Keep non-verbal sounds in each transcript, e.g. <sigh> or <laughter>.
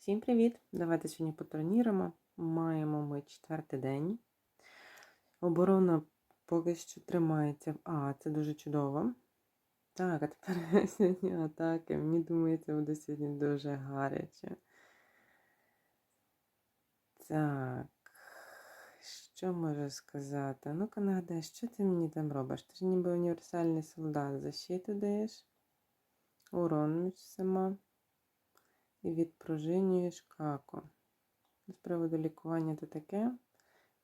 Всім привіт! Давайте сьогодні потроніруємо. Маємо ми четвертий день. Оборона поки що тримається. А, це дуже чудово. Так, а тепер <laughs> сьогодні атаки. Мені думається, буде сьогодні дуже гаряче. Так, що можу сказати? Ну-ка нагадай, що ти мені там робиш? Ти ж ніби універсальний солдат. Защиту даєш? Урон між всіма і відпружинюєш каку. З приводу лікування то таке.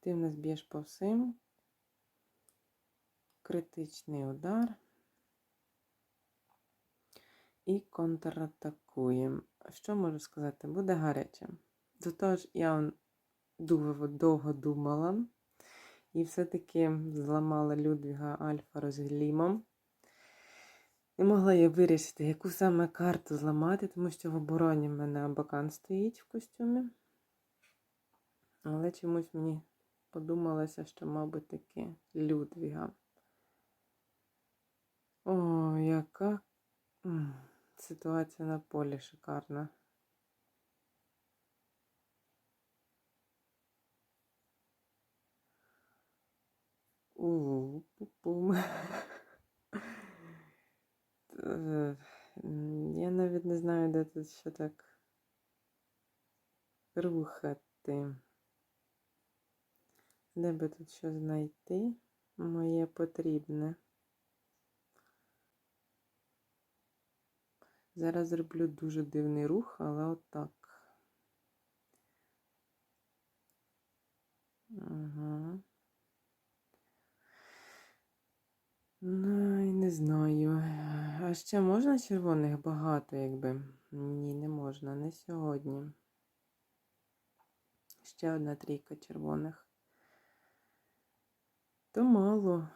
Ти в нас б'єш по всім. Критичний удар. І контратакуємо. Що можу сказати? Буде гаряче. До того ж, я дуже довго думала. І все-таки зламала Людвіга Альфа розглімом. Не могла я вирішити, яку саме карту зламати, тому що в обороні в мене Абакан стоїть в костюмі. Але чомусь мені подумалося, що, мабуть, таки Людвіга. О, яка ситуація на полі шикарна. У, пу-пум. Е, <laughs> м, Я навіть не знаю, де тут ще так рухати. Де би тут що знайти? Моє потрібне. Зараз зроблю дуже дивний рух, але отак. Ага. Ну, і не знаю. Ще можна червоних багато, якби? Ні, не можна, не сьогодні. Ще одна трійка червоних. То мало.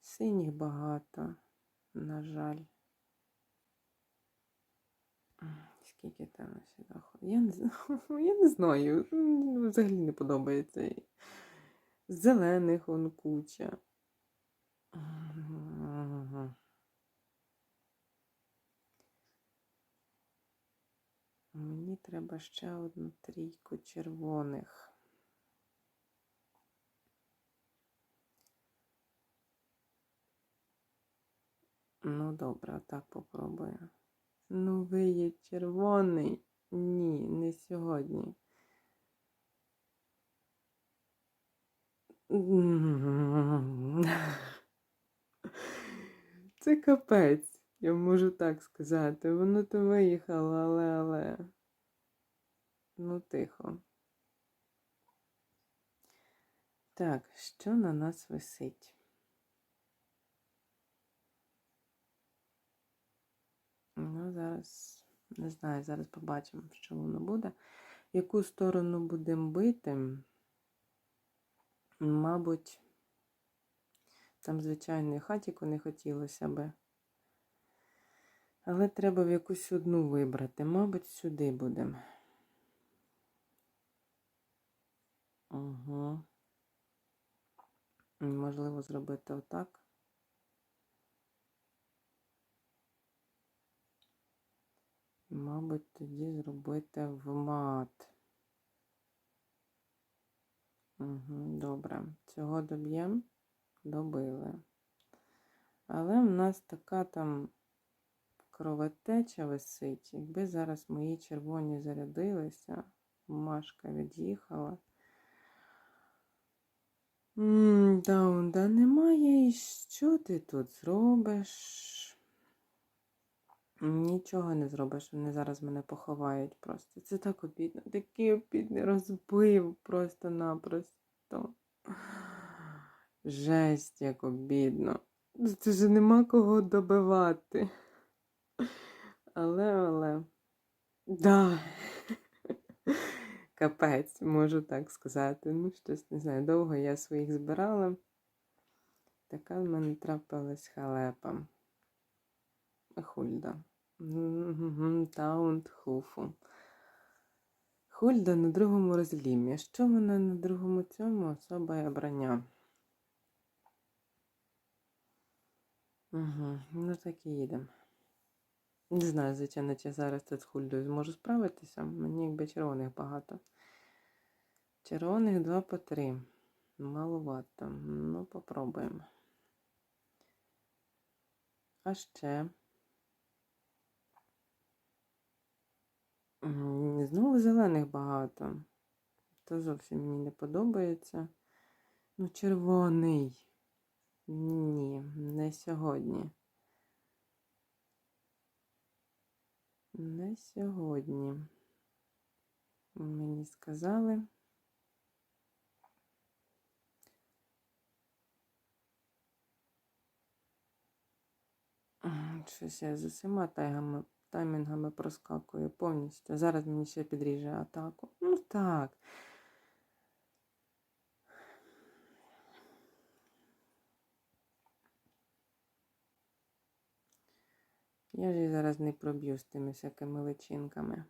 Синіх багато, на жаль. Скільки там сюди? <laughs> Я не знаю. Я не знаю. Взагалі не подобається. Зелених он куча. Ага. Мені треба ще одну трійку червоних. Ну, добре, так попробую. Ну, ви є червоний. Ні, не сьогодні. Це капець, я можу так сказати. Воно то виїхало, але, але. Ну, тихо. Так, що на нас висить? Ну, зараз, не знаю, зараз побачимо, що воно буде. Яку сторону будемо бити? Мабуть, там звичайний хатіку не хотілося би. Але треба в якусь одну вибрати. Мабуть, сюди будемо. Угу. Можливо, зробити отак. Мабуть, тоді зробити в мат. Угу, добре. Цього доб'ємо? Добили. Але в нас така там кровотеча висить. Якби зараз мої червоні зарядилися, Машка від'їхала. Даунда немає. І що ти тут зробиш? Нічого не зробиш, вони зараз мене поховають просто. Це так обідно. Такий обідний розбив просто-напросто. Жесть, як обідно. Це вже нема кого добивати. Але, але. Да. Капець, можу так сказати. Ну, щось не знаю. Довго я своїх збирала. Така в мене трапилась халепа. Хульда. Таунт Хуфу. Хульда на другому розлімі. Що вона на другому цьому особа і обрання? Угу, ну так і їдемо. Не знаю, звичайно, чи зараз тут з хульдою зможу справитися. Мені якби червоних багато. Червоних два по три. Маловато. Ну, попробуємо. А ще. Знову зелених багато. То зовсім мені не подобається. Ну, червоний. Ні, не сьогодні. Не сьогодні. Мені сказали. Щось я з усіма тайгами, таймінгами проскакую повністю. Зараз мені ще підріже атаку. Ну так. Я ж її зараз не проб'ю з тими всякими личинками.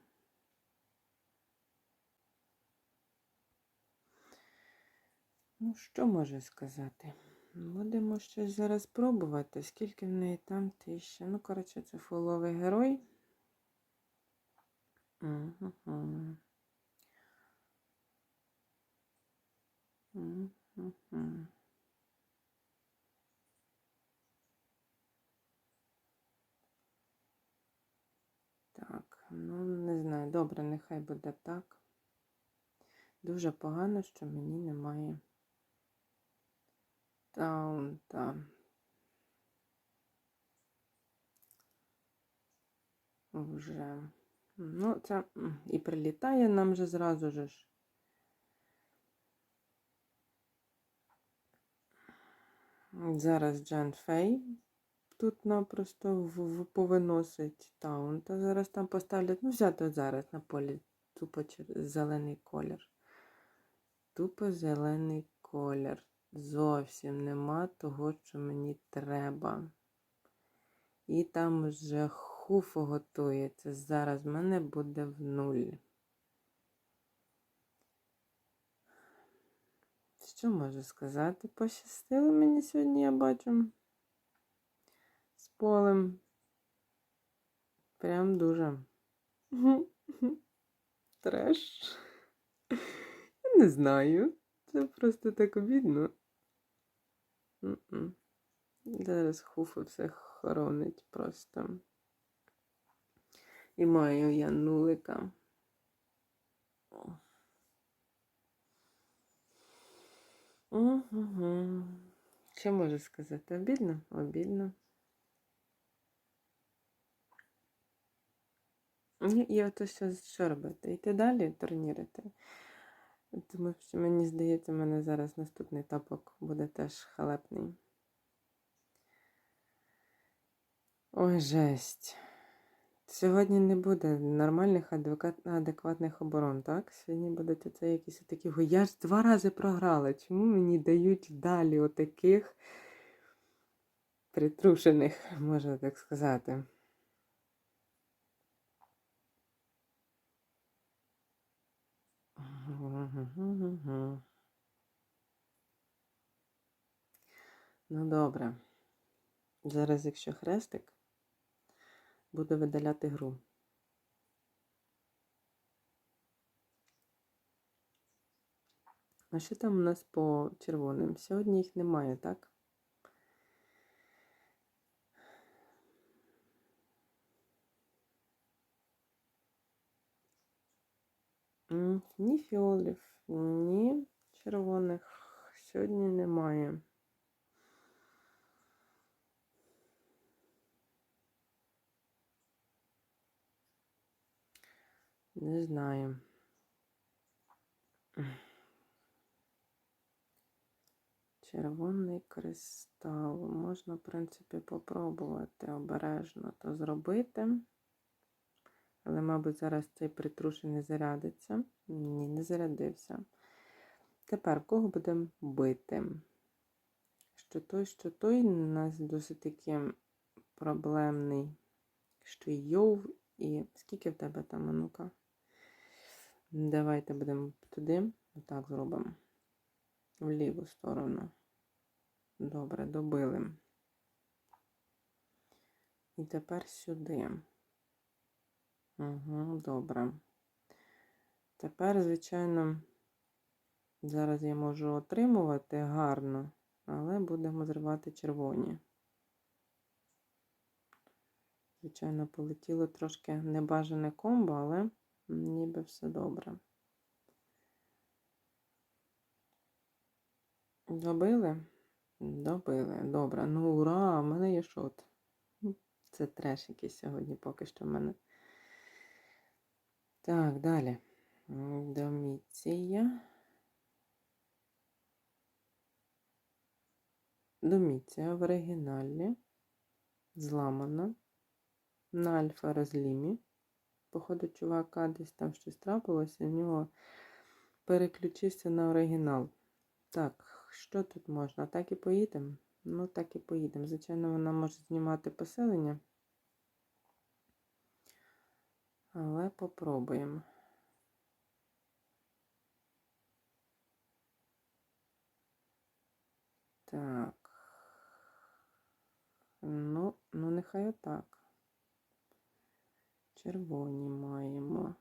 Ну, що можу сказати? Будемо щось зараз пробувати. Скільки в неї там тисяча. Ну, коротше, це фуловий герой. Угу. Угу. Ну не знаю. Добре, нехай буде так. Дуже погано, що мені немає таунта. Вже. Ну, це і прилітає нам же зразу же ж. Зараз Джан Фей тут напросто повиносить таунта. Зараз там поставлять, ну, взяти зараз на полі тупо зелений колір. Тупо зелений колір. Зовсім нема того, що мені треба. І там вже хуфо готується. Зараз в мене буде в нуль. Що можу сказати? Пощастило мені сьогодні, я бачу. Полем. Прям дуже. <laughs> Треш. Я не знаю. Це просто так обідно. Зараз хуфа все хоронить просто. І маю я нулика. Угу. Що можу сказати? Обідно? Обідно. І, ото що, що робити? Йти далі турнірити. Тому що мені здається, в мене зараз наступний тапок буде теж халепний. Ой, жесть. Сьогодні не буде нормальних адекватних оборон, так? Сьогодні будуть оце якісь такі. Я ж два рази програла. Чому мені дають далі отаких притрушених, <laughs> можна так сказати? Ну, добре. Зараз, якщо хрестик, буду видаляти гру. А що там у нас по червоним? Сьогодні їх немає, так? Ні фіолів, ні червоних сьогодні немає. Не знаю. Червоний кристал. Можна, в принципі, попробувати обережно то зробити. Але, мабуть, зараз цей притруший не зарядиться. Ні, не зарядився. Тепер кого будемо бити? Що той, що той у нас досить таки проблемний. Що Йов і. Скільки в тебе там, а ну-ка? Давайте будемо туди. Отак зробимо. В ліву сторону. Добре, добили. І тепер сюди. Угу, добре. Тепер, звичайно, зараз я можу отримувати гарно, але будемо зривати червоні. Звичайно, полетіло трошки небажане комбо, але ніби все добре. Добили? Добили. Добре. Ну, ура! У мене є шот. Це треш якийсь сьогодні поки що в мене. Так, далі. Доміція. Доміція в оригіналі. Зламана. На альфа розлімі. Походу, чувака десь там щось трапилося, в нього переключився на оригінал. Так, що тут можна? Так і поїдемо? Ну, так і поїдемо. Звичайно, вона може знімати поселення. Але попробуємо. Так. Ну, ну нехай отак. Червоні маємо.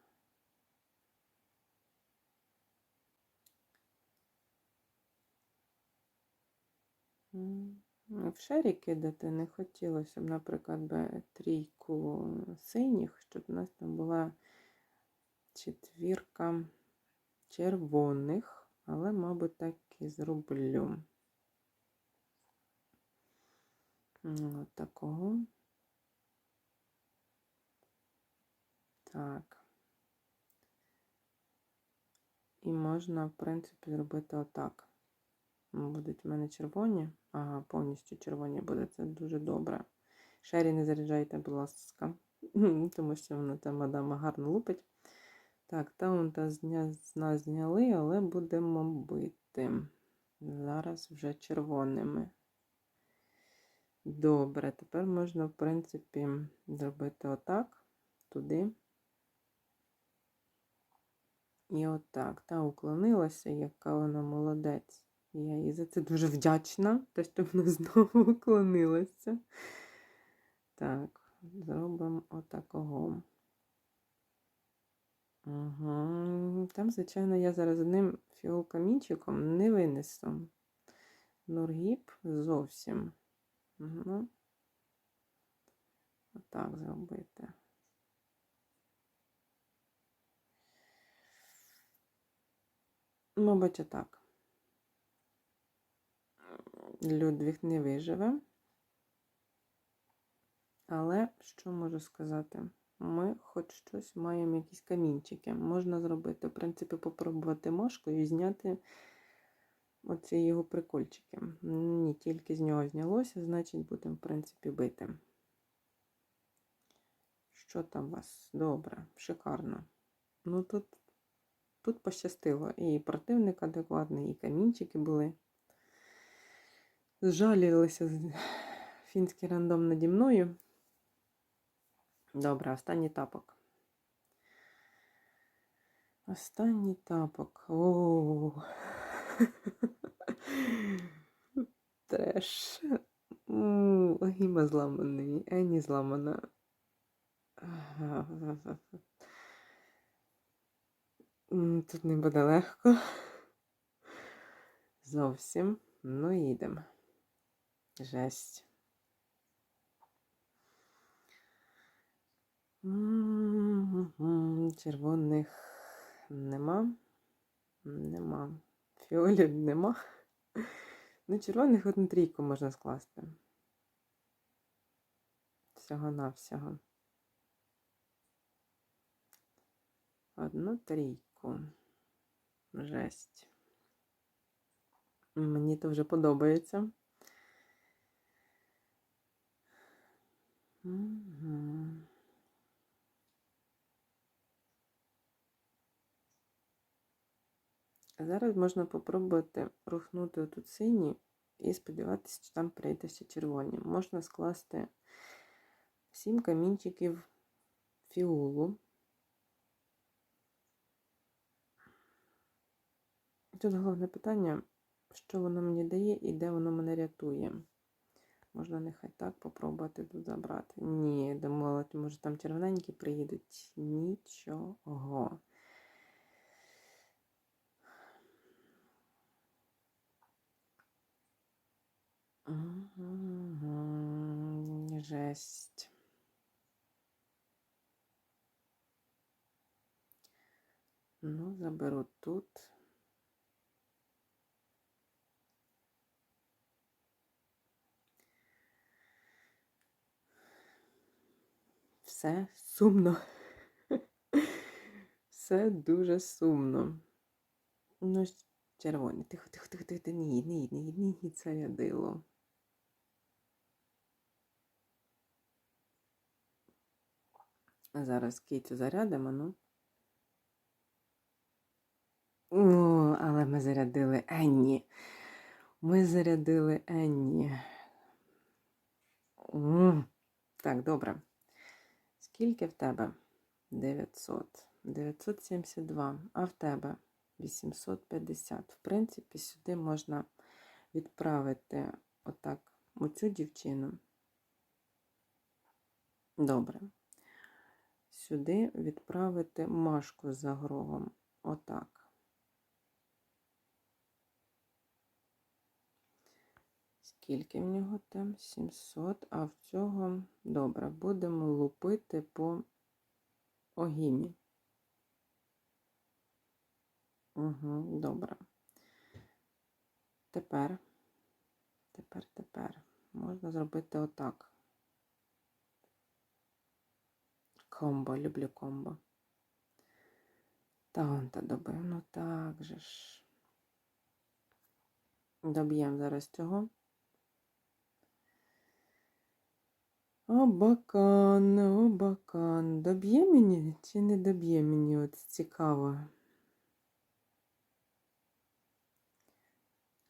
В шері кидати не хотілося б, наприклад, би трійку синіх, щоб у нас там була четвірка червоних, але, мабуть, так і зроблю. М, От такого. Так. І можна, в принципі, зробити отак. Будуть в мене червоні. Ага, повністю червоні буде. Це дуже добре. Шері не заряджайте, будь ласка. <laughs> Тому що вона там мадама гарно лупить. Так, таунта з нас зняли, але будемо бити. Зараз вже червоними. Добре, тепер можна, в принципі, зробити отак, туди. І отак. Та уклонилася, яка вона молодець. Я їй за це дуже вдячна, те, що вона <laughs> знову уклонилася. Так, зробимо отакого. Угу. Там, звичайно, я зараз одним фіол-камінчиком не винесу. Нургіп зовсім. Угу. Отак зробити. Мабуть, отак. Людвіг не виживе. Але що можу сказати? Ми хоч щось маємо, якісь камінчики. Можна зробити, в принципі, попробувати мошкою зняти оці його прикольчики. Ні, тільки з нього знялося, значить, будемо, в принципі, бити. Що там у вас? Добре, шикарно. Ну тут, тут пощастило. І противник адекватний, і камінчики були. Зжалілися фінський рандом наді мною. Добре, останній тапок. Останній тапок. О. <laughs> Треш. Гіма зламаний, Ені зламана. Тут не буде легко. Зовсім. Ну, їдемо. Жесть. Червоних нема. Нема. Фіолів нема. Ну, червоних одну трійку можна скласти. Всього-навсього. Одну трійку. Жесть. Мені то вже подобається. Мгм. Зараз можна попробувати рухнути тут сині і сподіватися, що там прийде ще червоні. Можна скласти сім камінчиків фіолу. Тут головне питання, що воно мені дає і де воно мене рятує. Можна нехай так попробувати тут забрати. Ні, думала, може там червоненькі приїдуть. Нічого. Жесть. Ну, заберу тут. Все сумно. <laughs> Все дуже сумно. Ну, ж, червоний. Тихо, тихо, тихо, тихо. Не їдь, не їдь, не зарядило. А Зараз кицю зарядимо, ну. О, але ми зарядили Енні. Ми зарядили Енні. Так, добре. Скільки в тебе? 900. 972. А в тебе 850. В принципі, сюди можна відправити отак оцю дівчину. Добре. Сюди відправити Машку за грогом. Отак. Скільки в нього там? 700, а в цього, добре, будемо лупити по огімі. Угу, добре. Тепер, тепер, тепер можна зробити отак. Комбо, люблю комбо. Таунта добив, ну так же ж. Доб'ємо зараз цього. Обакан, обакан. Доб'є мені чи не доб'є мені? От цікаво.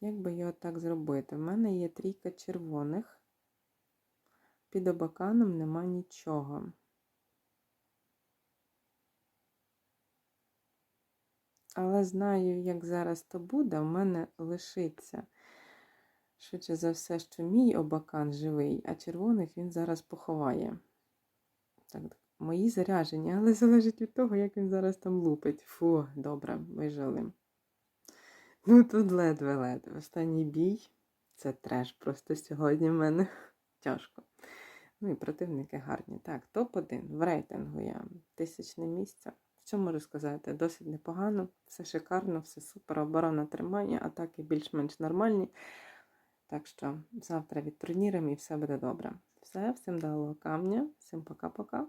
Як би його так зробити? У мене є трійка червоних. Під обаканом нема нічого. Але знаю, як зараз то буде, у мене лишиться. Швидше за все, що мій обакан живий, а червоних він зараз поховає. Так, мої заряджені, але залежить від того, як він зараз там лупить. Фу, добре, вижили. Ну, тут ледве-ледве. Останній бій. Це треш просто сьогодні в мене тяжко. Ну і противники гарні. Так, топ-1 в рейтингу я тисячне місце. Що можу сказати? Досить непогано, все шикарно, все супер, оборона тримання, атаки більш-менш нормальні. Так що завтра відтурніруємо і все буде добре. Все, всім дало камня, всім пока-пока.